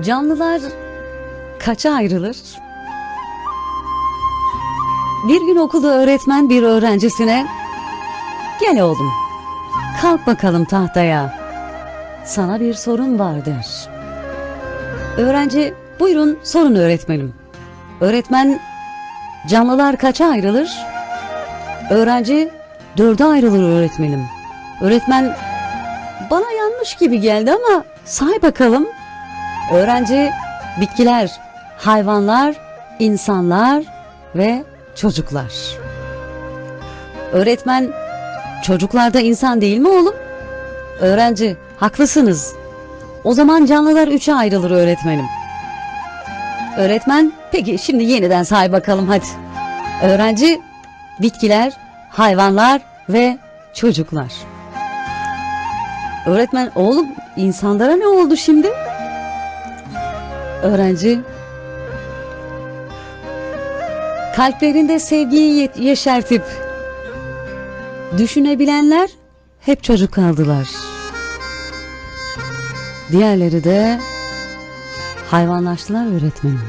Canlılar kaça ayrılır? Bir gün okulda öğretmen bir öğrencisine Gel oğlum kalk bakalım tahtaya sana bir sorun vardır. Öğrenci buyurun sorun öğretmenim. Öğretmen canlılar kaça ayrılır? Öğrenci dörde ayrılır öğretmenim. Öğretmen bana yanlış gibi geldi ama say bakalım. Öğrenci bitkiler, hayvanlar, insanlar ve çocuklar. Öğretmen çocuklar da insan değil mi oğlum? Öğrenci haklısınız. O zaman canlılar üçe ayrılır öğretmenim. Öğretmen peki şimdi yeniden say bakalım hadi. Öğrenci bitkiler, hayvanlar ve çocuklar. Öğretmen oğlum insanlara ne oldu şimdi? Öğrenci kalplerinde sevgiyi ye- yeşertip düşünebilenler hep çocuk kaldılar. Diğerleri de hayvanlaştılar öğretmenim.